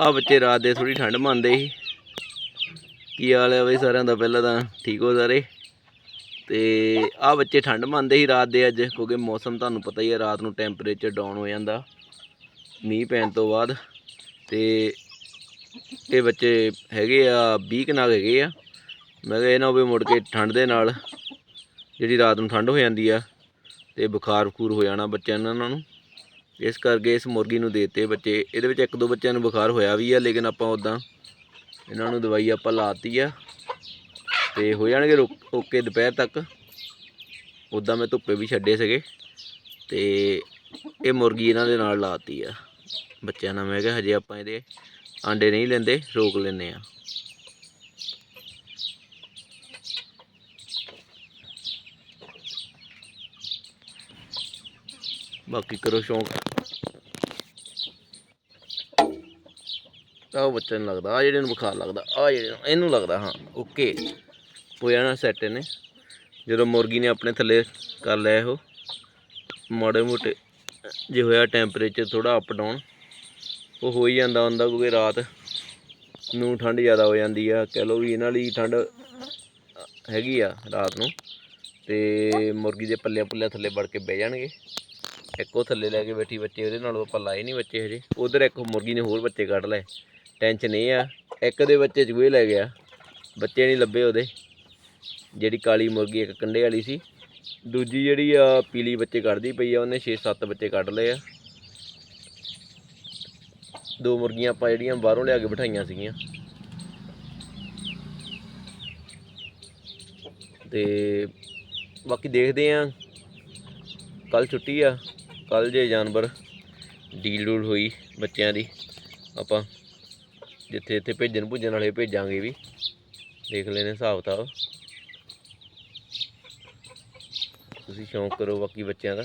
ਆ ਬੱਚੇ ਰਾਤ ਦੇ ਥੋੜੀ ਠੰਡ ਮੰਨਦੇ ਸੀ। ਕੀ ਹਾਲ ਹੈ ਬਈ ਸਾਰਿਆਂ ਦਾ? ਪਹਿਲਾਂ ਤਾਂ ਠੀਕ ਹੋ ਸਾਰੇ? ਤੇ ਆ ਬੱਚੇ ਠੰਡ ਮੰਨਦੇ ਸੀ ਰਾਤ ਦੇ ਅੱਜ, ਕਿਉਂਕਿ ਮੌਸਮ ਤੁਹਾਨੂੰ ਪਤਾ ਹੀ ਹੈ ਰਾਤ ਨੂੰ ਟੈਂਪਰੇਚਰ ਡਾਊਨ ਹੋ ਜਾਂਦਾ। ਮੀਂਹ ਪੈਣ ਤੋਂ ਬਾਅਦ। ਤੇ ਇਹ ਬੱਚੇ ਹੈਗੇ ਆ 20 ਕਨਾਗ ਹੈਗੇ ਆ। ਮੈਂ ਕਿਹਾ ਇਹ ਨਾ ਹੋਵੇ ਮੁੜ ਕੇ ਠੰਡ ਦੇ ਨਾਲ, ਜਿਹੜੀ ਰਾਤ ਨੂੰ ਠੰਡ ਹੋ ਜਾਂਦੀ ਆ, ਤੇ ਬੁਖਾਰ ਬਖੂਰ ਹੋ ਜਾਣਾ ਬੱਚਿਆਂ ਨੂੰ, ਇਹਨਾਂ ਨੂੰ। ਇਸ ਕਰਕੇ ਇਸ ਮੁਰਗੀ ਨੂੰ ਦੇਤੇ ਬੱਚੇ। ਇਹਦੇ ਵਿੱਚ ਇੱਕ ਦੋ ਬੱਚਿਆਂ ਨੂੰ ਬੁਖਾਰ ਹੋਇਆ ਵੀ ਆ, ਲੇਕਿਨ ਆਪਾਂ ਉਦਾਂ ਇਹਨਾਂ ਨੂੰ ਦਵਾਈ ਆਪਾਂ ਲਾਤੀ ਆ ਤੇ ਹੋ ਜਾਣਗੇ ਰੁਕ- ਓਕੇ ਦੁਪਹਿਰ ਤੱਕ। ਉਦਾਂ ਮੈਂ ਧੁੱਪੇ ਵੀ ਛੱਡੇ ਸੀਗੇ ਤੇ ਇਹ ਮੁਰਗੀ ਇਹਨਾਂ ਦੇ ਨਾਲ ਲਾਤੀ ਆ। ਬੱਚਿਆਂ ਨਾਲ ਮੈਂ ਕਿਹਾ ਹਜੇ ਆਪਾਂ ਇਹਦੇ ਆਂਡੇ ਨਹੀਂ ਲੈਂਦੇ, ਰੋਕ ਲੈਨੇ ਆ। ਬਾਕੀ ਕਰੋ ਸ਼ੌਂਕ। ਤਾਂ ਉਹ ਬੱਚੇ ਨੂੰ ਲੱਗਦਾ ਆ ਜਿਹੜੇ ਨੂੰ ਬੁਖਾਰ ਲੱਗਦਾ ਆ ਜਿਹੜੇ ਇਹਨੂੰ ਲੱਗਦਾ, ਹਾਂ ਓਕੇ ਹੋਇਆ ਜਾਣਾ ਸੈੱਟ ਨੇ ਜਦੋਂ ਮੁਰਗੀ ਨੇ ਆਪਣੇ ਥੱਲੇ ਕਰ ਲਿਆ ਇਹੋ, ਮਾੜੇ ਮੋਟੇ, ਜੇ ਹੋਇਆ ਟੈਂਪਰੇਚਰ ਥੋੜਾ ਅਪ ਡਾਊਨ ਉਹ ਹੋ ਹੀ ਜਾਂਦਾ ਹੁੰਦਾ, ਕਿਉਂਕਿ ਰਾਤ ਨੂੰ ਠੰਡ ਜ਼ਿਆਦਾ ਹੋ ਜਾਂਦੀ ਆ, ਕਹਿ ਲਓ ਵੀ ਇਹਨਾਂ ਲਈ ਠੰਡ ਹੈਗੀ ਆ ਰਾਤ ਨੂੰ, ਤੇ ਮੁਰਗੀ ਦੇ ਪੱਲੇ ਪੁੱਲੇ ਥੱਲੇ ਵੜ ਕੇ ਬਹਿ ਜਾਣਗੇ। ਇੱਕ ਉਹ ਥੱਲੇ ਲੈ ਕੇ ਬੈਠੀ ਬੱਚੇ ਉਹਦੇ ਨਾਲ ਆਪਾਂ ਲਾਏ ਨਹੀਂ ਬੱਚੇ ਹਜੇ। ਉਧਰ ਇੱਕ ਮੁਰਗੀ ਨੇ ਹੋਰ ਬੱਚੇ ਕੱਢ ਲਏ। ਟੈਨਸ਼ਨ ਇਹ ਆ, ਇੱਕ ਦੇ ਬੱਚੇ ਚੂਹੇ ਲੈ ਗਿਆ। ਬੱਚੇ ਨਹੀਂ ਲੱਭੇ ਉਹਦੇ। ਜਿਹੜੀ ਕਾਲੀ ਮੁਰਗੀ ਇੱਕ ਕੰਡੇ ਵਾਲੀ ਸੀ, ਦੂਜੀ ਜਿਹੜੀ ਆ ਪੀਲੀ ਬੱਚੇ ਕੱਢਦੀ ਪਈ ਆ, ਉਹਨੇ 6-7 ਬੱਚੇ ਕੱਢ ਲਏ ਆ। ਦੋ ਮੁਰਗੀਆਂ ਆਪਾਂ ਜਿਹੜੀਆਂ ਬਾਹਰੋਂ ਲਿਆ ਕੇ ਬਿਠਾਈਆਂ ਸੀਗੀਆਂ। ਤੇ ਬਾਕੀ ਦੇਖਦੇ ਆ ਕੱਲ ਛੁੱਟੀ ਆ। ਕੱਲ ਜੇ ਜਾਨਵਰ ਡੀਲ ਡੂਲ ਹੋਈ ਬੱਚਿਆਂ ਦੀ, ਆਪਾਂ ਜਿੱਥੇ ਇੱਥੇ ਭੇਜਣ ਭੁੱਜਣ ਵਾਲੇ ਭੇਜਾਂਗੇ ਵੀ, ਦੇਖ ਲੈਨੇ ਹਿਸਾਬ ਕਿਤਾਬ। ਤੁਸੀਂ ਸ਼ੌਂਕ ਕਰੋ ਬਾਕੀ ਬੱਚਿਆਂ ਦਾ।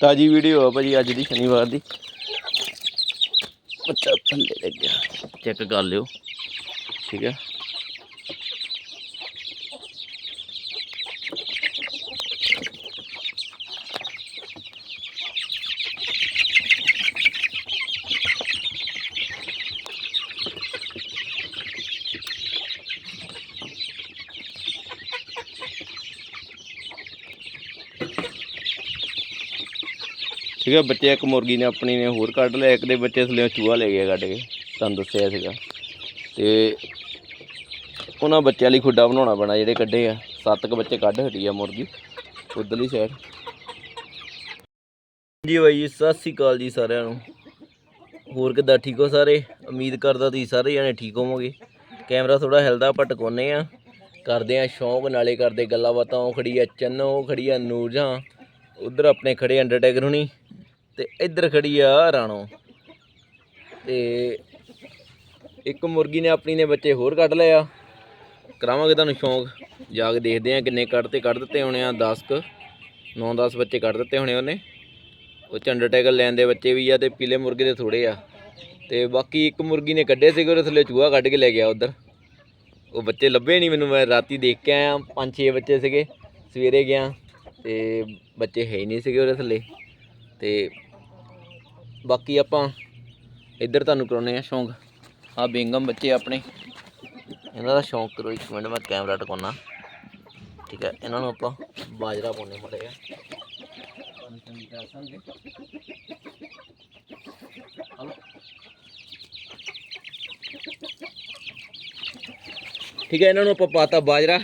ਤਾਜੀ ਵੀਡੀਓ ਆ ਭਾਜੀ ਅੱਜ ਦੀ ਸ਼ਨੀਵਾਰ ਦੀ। ਬੱਚਾ ਥੱਲੇ ਲੱਗਿਆ ਚੈੱਕ ਕਰ ਲਿਓ। ਠੀਕ ਹੈ। ਸੀਗਾ ਬੱਚੇ ਇੱਕ ਮੁਰਗੀ ਨੇ, ਆਪਣੀ ਨੇ ਹੋਰ ਕੱਢ ਲਿਆ, ਇੱਕ ਦੇ ਬੱਚੇ ਥੱਲੇ ਚੂਹਾ ਲੈ ਗਿਆ ਕੱਢ ਕੇ, ਤੁਹਾਨੂੰ ਦੱਸਿਆ ਸੀਗਾ। ਤੇ ਉਹਨਾਂ ਬੱਚਿਆਂ ਲਈ ਖੁੱਡਾ ਬਣਾਉਣਾ ਪੈਣਾ, ਜਿਹੜੇ ਕੱਢੇ ਆ। ਸੱਤ ਕ ਬੱਚੇ ਕੱਢ ਹਟੀ ਆ ਮੁਰਗੀ, ਉਧਰਲੀ ਸਾਈਡ ਜੀ ਬਾਈ ਜੀ, ਸਤਿ ਸ੍ਰੀ ਅਕਾਲ ਜੀ ਸਾਰਿਆਂ ਨੂੰ। ਹੋਰ ਕਿੱਦਾਂ, ਠੀਕ ਹੋ ਸਾਰੇ? ਉਮੀਦ ਕਰਦਾ ਤੁਸੀਂ ਸਾਰੇ ਜਣੇ ਠੀਕ ਹੋਵੋਗੇ। ਕੈਮਰਾ ਥੋੜਾ ਹਿਲਦਾ ਪਟਕੋਨੇ ਆ। ਕਰਦੇ ਆ ਸ਼ੌਂਕ, ਨਾਲੇ ਕਰਦੇ ਗੱਲਾਂ ਬਾਤਾਂ। ਉਹ ਖੜੀ ਆ ਚੰਨੋ, ਉਹ ਖੜੀ ਆ ਨੂਰਜਾਂ। ਉਧਰ ਆਪਣੇ ਖੜੇ ਅੰਡਰਟੇਕਰ ਹੁਣੀ। ਤੇ ਇੱਧਰ ਖੜੀ ਆ ਰਾਣੋ। ਤੇ ਇੱਕ ਮੁਰਗੀ ਨੇ ਆਪਣੀ ਨੇ ਬੱਚੇ ਹੋਰ ਕੱਢ ਲਏ ਆ। ਕਰਾਵਾਂਗੇ ਤੁਹਾਨੂੰ ਸ਼ੌਂਕ। ਜਾ ਕੇ ਦੇਖਦੇ ਆ ਕਿੰਨੇ ਕੱਢ ਤੇ ਕੱਢ ਦਿੱਤੇ ਹੋਣੇ ਆ। 10 ਕ 9-10 ਬੱਚੇ ਕੱਢ ਦਿੱਤੇ ਹੋਣੇ ਉਹਨੇ। ਉਹ ਚ ਅੰਡਰਟੇਕਰ ਲੈਣ ਦੇ ਬੱਚੇ ਵੀ ਆ ਤੇ ਪੀਲੇ ਮੁਰਗੇ ਦੇ ਥੋੜੇ ਆ। ਤੇ ਬਾਕੀ ਇੱਕ ਮੁਰਗੀ ਨੇ ਕੱਢੇ ਸੀਗੇ, ਉਹਦੇ ਥੱਲੇ ਚੂਹਾ ਕੱਢ ਕੇ ਲੈ ਗਿਆ ਉਧਰ। ਉਹ ਬੱਚੇ ਲੱਭੇ ਨਹੀਂ ਮੈਨੂੰ, ਮੈਂ ਰਾਤੀ ਦੇਖ ਕੇ ਆਇਆ। ਪੰਜ ਛੇ ਬੱਚੇ ਸੀਗੇ, ਸਵੇਰੇ ਗਿਆ ਤੇ ਬੱਚੇ ਹੈ ਹੀ ਨਹੀਂ ਸੀਗੇ ਉਹਦੇ ਥੱਲੇ। ਤੇ ਬਾਕੀ ਆਪਾਂ ਇੱਧਰ ਤੁਹਾਨੂੰ ਕਰਾਉਨੇ ਆ ਸ਼ੌਂਕ। ਆ ਬੇਂਗਮ ਬੱਚੇ ਆਪਣੇ। ਇਹਨਾਂ ਦਾ ਸ਼ੌਂਕ ਕਰੋ, ਇੱਕ ਮਿੰਟ ਮੈਂ ਕੈਮਰਾ ਟਿਕਾਉਣਾ। ਠੀਕ ਹੈ, ਇਹਨਾਂ ਨੂੰ ਆਪਾਂ ਬਾਜਰਾ ਪਾਉਣੇ ਮੜੇ ਆ ਠੀਕ ਹੈ, ਇਹਨਾਂ ਨੂੰ ਆਪਾਂ ਪਾਤਾ ਬਾਜਰਾ।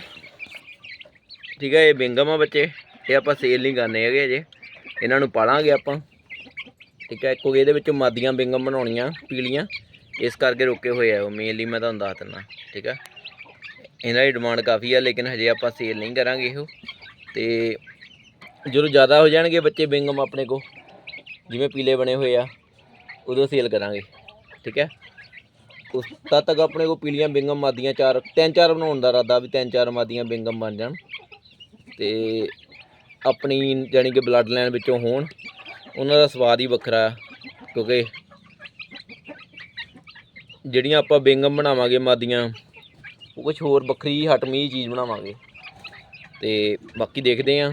ਠੀਕ ਹੈ, ਇਹ ਬੇਂਗਮ ਆ ਬੱਚੇ। ਇਹ ਆਪਾਂ ਸੇਲ ਨਹੀਂ ਕਰਨੇ ਹੈਗੇ ਜੇ ਇਹਨਾਂ ਨੂੰ ਪਾਲਾਂਗੇ ਆਪਾਂ। ਠੀਕ ਹੈ, ਕਿਉਂਕਿ ਇਹਦੇ ਵਿੱਚੋਂ ਮਾਦੀਆਂ ਬਿੰਗਮ ਬਣਾਉਣੀਆਂ ਪੀਲੀਆਂ, ਇਸ ਕਰਕੇ ਰੁਕੇ ਹੋਏ ਆ ਉਹ ਮੇਨਲੀ ਮੈਂ ਤੁਹਾਨੂੰ ਦੱਸ ਦਿੰਦਾ, ਠੀਕ ਹੈ ਇਹਨਾਂ ਦੀ ਡਿਮਾਂਡ ਕਾਫੀ ਆ, ਲੇਕਿਨ ਹਜੇ ਆਪਾਂ ਸੇਲ ਨਹੀਂ ਕਰਾਂਗੇ ਇਹੋ। ਤੇ ਜਦੋਂ ਜ਼ਿਆਦਾ ਹੋ ਜਾਣਗੇ ਬੱਚੇ ਬਿੰਗਮ ਆਪਣੇ ਕੋ ਜਿਵੇਂ ਪੀਲੇ ਬਣੇ ਹੋਏ ਆ, ਉਦੋਂ ਸੇਲ ਕਰਾਂਗੇ, ਠੀਕ ਹੈ ਉਸ ਤਦ ਤੱਕ ਆਪਣੇ ਕੋ ਪੀਲੀਆਂ, ਬਿੰਗਮ, ਮਾਦੀਆਂ ਚਾਰ, ਤਿੰਨ ਚਾਰ ਬਣਾਉਣ ਦਾ ਇਰਾਦਾ ਵੀ ਤਿੰਨ ਚਾਰ ਮਾਦੀਆਂ, ਬਿੰਗਮ ਬਣ ਜਾਣ। ਤੇ ਆਪਣੀ, ਜਾਣੀ ਕਿ ਬਲੱਡ ਲਾਈਨ ਵਿੱਚੋਂ ਹੋਣ ਉਹਨਾਂ ਦਾ ਸਵਾਦ ਹੀ ਵੱਖਰਾ ਆ, ਕਿਉਂਕਿ ਜਿਹੜੀਆਂ ਆਪਾਂ ਬੇਗਮ ਬਣਾਵਾਂਗੇ ਮਾਦੀਆਂ, ਉਹ ਕੁਝ ਹੋਰ ਵੱਖਰੀ ਹਟਮੀ ਚੀਜ਼ ਬਣਾਵਾਂਗੇ। ਤੇ ਬਾਕੀ ਦੇਖਦੇ ਆਂ,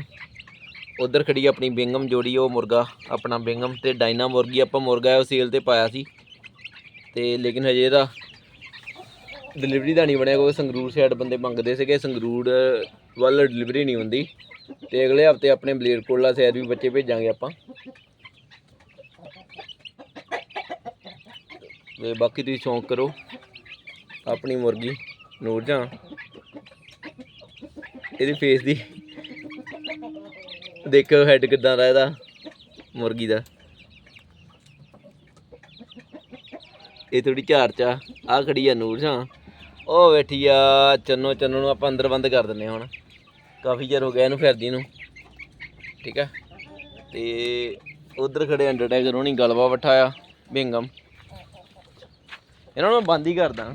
ਉਧਰ ਖੜੀ ਆਪਣੀ ਬੇਗਮ ਜੋੜੀ, ਉਹ ਮੁਰਗਾ, ਆਪਣਾ ਬੇਗਮ ਤੇ ਡਾਇਨਾ ਮੁਰਗੀ, ਆਪਾਂ ਮੁਰਗਾ ਉਹ ਸੇਲ ਤੇ ਪਾਇਆ ਸੀ। ਤੇ ਲੇਕਿਨ ਹਜੇ ਇਹਦਾ ਡਿਲੀਵਰੀ ਦਾ ਨਹੀਂ ਬਣਿਆ ਕੋਈ ਸੰਗਰੂਰ ਸਾਈਡ ਬੰਦੇ ਮੰਗਦੇ ਸੀਗੇ, ਸੰਗਰੂਰ ਵੱਲ ਡਿਲੀਵਰੀ ਨਹੀਂ ਹੁੰਦੀ। ਤੇ ਅਗਲੇ ਹਫ਼ਤੇ ਆਪਣੇ ਬਲੇਰਕੋਟਲਾ ਸਾਈਡ ਵੀ ਬੱਚੇ ਭੇਜਾਂਗੇ ਆਪਾਂ। ਤੇ ਬਾਕੀ ਤੁਸੀਂ ਸ਼ੌਂਕ ਕਰੋ। ਆਪਣੀ ਮੁਰਗੀ, ਨੂਰਜਾਂ। ਇਹਦੀ ਫੇਸ ਦੀ। ਦੇਖੋ ਹੈਡ ਕਿਦਾਂ ਦਾ ਇਹਦਾ, ਮੁਰਗੀ ਦਾ। ਇਹ ਥੋੜੀ ਝਾਰ ਚਾ ਆ। ਖੜੀ ਆ ਨੂਰਜਾਂ। ਉਹ ਬੈਠੀ ਆ, ਚੰਨੋ ਚੰਨੋ ਨੂੰ ਆਪਾਂ ਅੰਦਰ ਬੰਦ ਕਰ ਦਿੰਨੇ ਆ ਹੁਣ। ਕਾਫੀ ਚਿਰ ਹੋ ਗਿਆ ਇਹਨੂੰ ਫਿਰਦੀ ਨੂੰ। ਠੀਕ ਆ। ਤੇ ਉਧਰ ਖੜੇ ਅੰਡਰਟੇਕਰ ਹੋਣੀ, ਗਲਵਾ ਵਠਾਇਆ ਬਿੰਗਮ। ਇਹਨਾਂ ਨੂੰ ਮੈਂ ਬੰਦ ਹੀ ਕਰਦਾ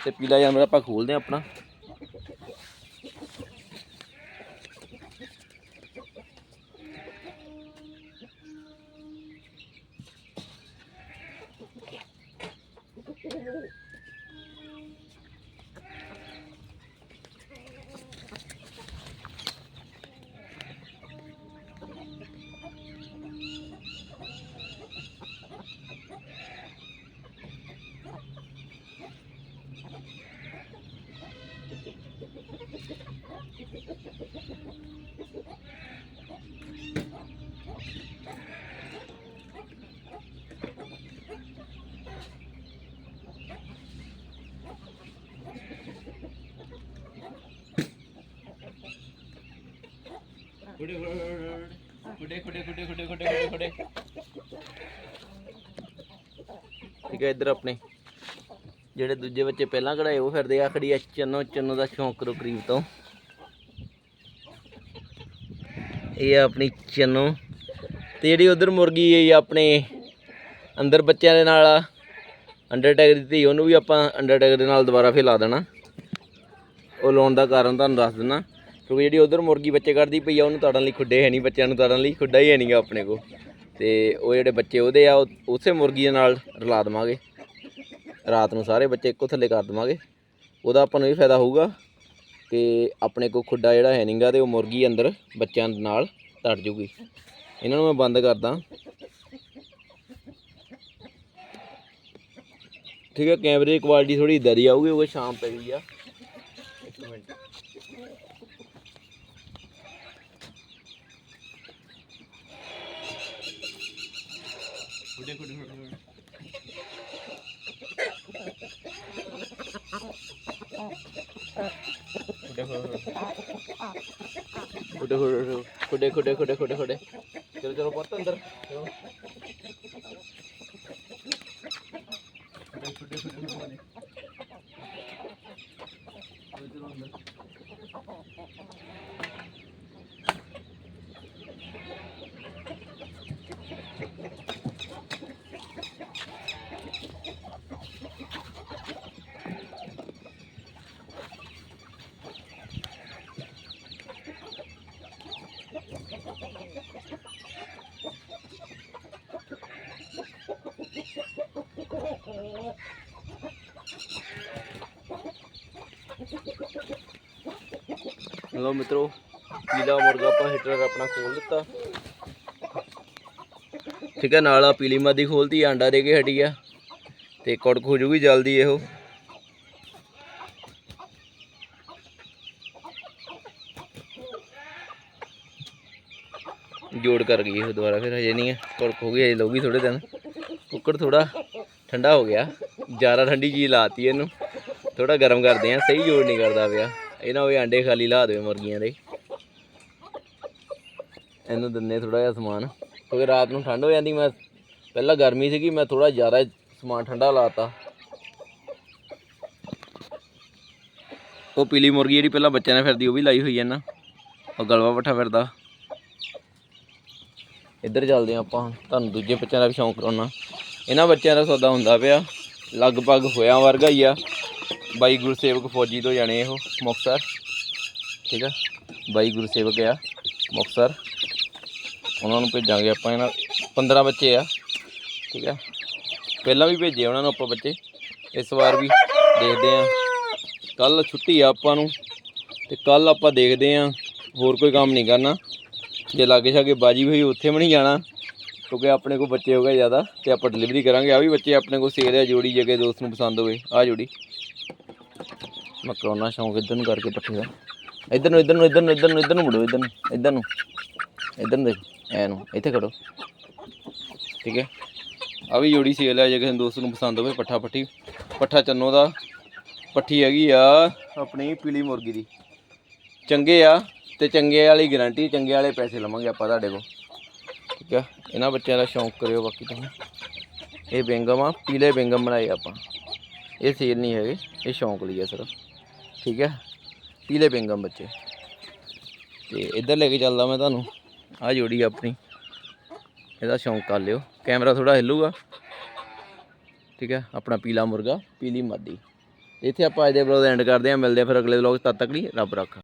ਤੇ ਪੀਲਾ ਜਾਨਵਰ ਆਪਾਂ ਖੋਲਦੇ ਹਾਂ ਆਪਣਾ। ਠੀਕ ਹੈ, ਇੱਧਰ ਆਪਣੇ। ਜਿਹੜੇ ਦੂਜੇ ਬੱਚੇ ਪਹਿਲਾਂ ਕਢਾਏ, ਉਹ ਫਿਰਦੇ ਆ ਖੜੀ ਆ ਚੰਨੋ ਚੰਨੋ ਦਾ ਸ਼ੌਂਕ ਕਰੋ ਕਰੀਬ ਤੋਂ। ਇਹ ਆ ਆਪਣੀ ਚੰਨੋ ਤੇ ਜਿਹੜੀ ਉਧਰ ਮੁਰਗੀ ਹੈ ਆਪਣੇ ਅੰਦਰ ਬੱਚਿਆਂ ਦੇ ਨਾਲ ਅੰਡਰ ਅੰਡਰਟੇਕ ਦੀ ਧੀ, ਉਹਨੂੰ ਵੀ ਆਪਾਂ ਅੰਡਰਟੇਕ ਦੇ ਨਾਲ ਦੁਬਾਰਾ ਫੇਰ ਲਾ ਦੇਣਾ। ਉਹ ਲਾਉਣ ਦਾ ਕਾਰਨ ਤੁਹਾਨੂੰ ਦੱਸ ਦਿੰਦਾ। ਕਿਉਂਕਿ ਜਿਹੜੀ ਉਧਰ ਮੁਰਗੀ ਬੱਚੇ ਕੱਢਦੀ ਪਈ ਆ, ਉਹਨੂੰ ਤਾੜਨ ਲਈ ਖੁੱਡੇ ਹੈ ਨਹੀਂ, ਬੱਚਿਆਂ ਨੂੰ ਤਾੜਨ ਲਈ ਖੁੱਡਾ ਹੀ ਹੈ ਨਹੀਂਗਾ ਆਪਣੇ ਕੋਲ। ਤੇ ਉਹ ਜਿਹੜੇ ਬੱਚੇ ਉਹਦੇ ਆ, ਉਹ ਉਸੇ ਮੁਰਗੀ ਦੇ ਨਾਲ ਰਲਾ ਦੇਵਾਂਗੇ। ਰਾਤ ਨੂੰ ਸਾਰੇ ਬੱਚੇ ਇੱਕੋ ਥੱਲੇ ਕਰ ਦੇਵਾਂਗੇ। ਉਹਦਾ ਆਪਾਂ ਨੂੰ ਇਹ ਫਾਇਦਾ ਹੋਊਗਾ ਕਿ ਆਪਣੇ ਕੋਲ ਖੁੱਡਾ ਜਿਹੜਾ ਹੈ ਨਹੀਂਗਾ ਤੇ ਉਹ ਮੁਰਗੀ ਅੰਦਰ ਬੱਚਿਆਂ ਨਾਲ ਤੜ ਜੂਗੀ। ਇਹਨਾਂ ਨੂੰ ਮੈਂ ਬੰਦ ਕਰਦਾ। ਠੀਕ ਹੈ, ਕੈਮਰੇ ਦੀ ਕੁਆਲਿਟੀ ਥੋੜੀ ਇਦਾਂ ਦੀ ਆਊਗੀ, ਉਹ ਸ਼ਾਮ ਪੈ ਗਈ ਆ। ਇੱਕ ਮਿੰਟ। ਖੁੱਡੇ ਖੁੱਡੇ ਖੁੱਡੇ ਖੁੱਡੇ ਖੁੱਡੇ ਖੁੱਡੇ ਚਲੋ ਚਲੋ ਪੁੱਤ ਅੰਦਰ ਚਲੋ ਖੁੱਡੇ ਖੁੱਡੇ ਖੁੱਡੇ ਲਓ ਮਿੱਤਰੋ, ਪੀਲਾ ਮੁਰਗਾ ਆਪਾਂ ਹੀਟਰ ਆਪਣਾ ਖੋਲ ਦਿੱਤਾ। ਠੀਕ ਹੈ, ਨਾਲ ਆ ਪੀਲੀ ਮਾਦੀ ਖੋਲਤੀ, ਆਂਡਾ ਦੇ ਕੇ ਹਟੀ ਆ। ਤੇ ਕੁੜਕ ਹੋ ਜੂਗੀ ਜਲਦੀ ਇਹੋ। ਜੋੜ ਕਰ ਗਈ ਇਹ ਦੁਬਾਰਾ, ਫਿਰ ਹਜੇ ਨਹੀਂ ਹੈ। ਕੁੜਕ ਹੋ ਗਈ, ਹਜੇ ਲਊਗੀ ਥੋੜੇ ਦਿਨ। ਕੁੱਕੜ ਥੋੜਾ ਠੰਡਾ ਹੋ ਗਿਆ। ਜ਼ਿਆਦਾ ਠੰਡੀ ਚੀਜ਼ ਲਾਤੀ ਇਹਨੂੰ। ਥੋੜਾ ਗਰਮ ਕਰਦੇ ਆ, ਸਹੀ ਜੋੜ ਨਹੀਂ ਕਰਦਾ ਪਿਆ। ਇਹ ਨਾ ਹੋਵੇ ਆਂਡੇ ਖਾਲੀ ਲਾ ਦੇਵੇ ਮੁਰਗੀਆਂ ਦੇ। ਇਹਨੂੰ ਦਿੰਨੇ ਥੋੜਾ ਜਿਹਾ ਸਮਾਨ, ਕਿਉਂਕਿ ਰਾਤ ਨੂੰ ਠੰਡ ਹੋ ਜਾਂਦੀ, ਮੈਂ ਪਹਿਲਾਂ ਗਰਮੀ ਸੀਗੀ, ਮੈਂ ਥੋੜਾ ਜ਼ਿਆਦਾ ਸਮਾਨ ਠੰਡਾ ਲਾਤਾ। ਉਹ ਪੀਲੀ ਮੁਰਗੀ ਜਿਹੜੀ ਪਹਿਲਾਂ ਬੱਚਿਆਂ ਨੇ ਫਿਰਦੀ, ਉਹ ਵੀ ਲਾਈ ਹੋਈ ਹੈ ਨਾ। ਉਹ ਗਲਵਾ ਪੱਠਾ ਫਿਰਦਾ। ਇੱਧਰ ਚੱਲਦੇ ਹਾਂ ਆਪਾਂ, ਤੁਹਾਨੂੰ ਦੂਜੇ ਬੱਚਿਆਂ ਦਾ ਵੀ ਸ਼ੌਂਕ ਕਰਾਉਣਾ ਇਹਨਾਂ ਬੱਚਿਆਂ ਦਾ ਸੌਦਾ ਹੁੰਦਾ ਪਿਆ, ਲਗਭਗ ਹੋਇਆ ਵਰਗਾ ਹੀ ਆ। ਬਾਈ ਗੁਰਸੇਵਕ ਫੌਜੀ ਤੋਂ ਜਾਣੇ ਇਹੋ ਮੁਕਤਸਰ। ਠੀਕ ਆ? ਬਾਈ ਗੁਰਸੇਵਕ ਆ, ਮੁਕਤਸਰ। ਉਹਨਾਂ ਨੂੰ ਭੇਜਾਂਗੇ ਆਪਾਂ ਇਹਨਾਂ 15 ਬੱਚੇ ਆ। ਠੀਕ ਆ? ਪਹਿਲਾਂ ਵੀ ਭੇਜੇ ਉਹਨਾਂ ਨੂੰ ਆਪਾਂ ਬੱਚੇ। ਇਸ ਵਾਰ ਵੀ ਦੇਖਦੇ ਆ। ਕੱਲ ਛੁੱਟੀ ਆ ਆਪਾਂ ਨੂੰ। ਤੇ ਕੱਲ ਆਪਾਂ ਦੇਖਦੇ ਆ। ਹੋਰ ਕੋਈ ਕੰਮ ਨਹੀਂ ਕਰਨਾ। ਜੇ ਲਾਗੇ ਛਾਗੇ ਬਾਜੀ ਹੋਈ ਉੱਥੇ ਵੀ ਨਹੀਂ ਜਾਣਾ, ਕਿਉਂਕਿ ਆਪਣੇ ਕੋਲ ਬੱਚੇ ਹੋ ਗਏ ਜ਼ਿਆਦਾ, ਤੇ ਆਪਾਂ ਡਿਲੀਵਰੀ ਕਰਾਂਗੇ। ਆ ਵੀ ਬੱਚੇ ਆਪਣੇ ਕੋਲ ਸੇਲ ਆ ਜੋੜੀ, ਜੇ ਕਿਸੇ ਦੋਸਤ ਨੂੰ ਪਸੰਦ ਹੋਵੇ। ਆ ਜੋੜੀ। ਮੈਂ ਕਰਾਉਣਾ ਸ਼ੌਂਕ ਇੱਧਰ ਨੂੰ ਕਰਕੇ ਪੱਠੇ ਦਾ। ਇੱਧਰ ਨੂੰ ਇੱਧਰ ਨੂੰ ਇੱਧਰ ਨੂੰ ਇੱਧਰ ਨੂੰ ਇੱਧਰ ਨੂੰ ਮੁੜੋ, ਇੱਧਰ ਨੂੰ ਇੱਧਰ ਨੂੰ। ਇੱਧਰ ਨੂੰ ਦੇਖੋ, ਐ ਨੂੰ, ਇੱਥੇ ਖੜੋ। ਠੀਕ ਹੈ? ਆ ਵੀ ਜੋੜੀ ਸੇਲ ਆ ਜੇ ਕਿਸੇ ਦੋਸਤ ਨੂੰ ਪਸੰਦ ਹੋਵੇ, ਪੱਠਾ ਪੱਠੀ। ਪੱਠਾ ਚੰਨੋ ਦਾ, ਪੱਠੀ ਹੈਗੀ ਆ ਆਪਣੀ ਪੀਲੀ ਮੁਰਗੀ ਦੀ। ਚੰਗੇ ਆ ਤੇ ਚੰਗੇ ਵਾਲੀ ਗਾਰੰਟੀ ਚੰਗੇ ਵਾਲੇ ਪੈਸੇ ਲਵਾਂਗੇ ਆਪਾਂ ਤੁਹਾਡੇ ਕੋਲ। ਠੀਕ ਆ? ਇਹਨਾਂ ਬੱਚਿਆਂ ਦਾ ਸ਼ੌਂਕ ਕਰਿਓ ਬਾਕੀ ਤੁਸੀਂ। ਇਹ ਬੈਂਗਮ ਆ, ਪੀਲੇ ਬੈਂਗਮ ਬਣਾਏ ਆਪਾਂ। ਇਹ ਸੇਲ ਨਹੀਂ ਹੈਗੇ, ਇਹ ਸ਼ੌਂਕ ਲਈ ਹੈ ਸਿਰਫ। ਠੀਕ ਹੈ? ਪੀਲੇ ਬੈਂਗਮ ਬੱਚੇ। ਤੇ ਇੱਧਰ ਲੈ ਕੇ ਚੱਲਦਾ ਮੈਂ ਤੁਹਾਨੂੰ। ਆ ਜੋੜੀ ਆਪਣੀ। ਇਹਦਾ ਸ਼ੌਂਕ ਕਰ ਲਿਓ। ਕੈਮਰਾ ਥੋੜਾ ਹਿੱਲੂਗਾ। ਠੀਕ ਹੈ? ਆਪਣਾ ਪੀਲਾ ਮੁਰਗਾ, ਪੀਲੀ ਮਾਦੀ। ਇੱਥੇ ਆਪਾਂ ਅੱਜ ਦੇ ਵਲੋਗ ਐਂਡ ਕਰਦੇ ਹਾਂ। ਮਿਲਦੇ ਹਾਂ ਫਿਰ ਅਗਲੇ ਵਲੋਗ ਤਦ ਤੱਕ ਲਈ ਰੱਬ ਰੱਖਾ।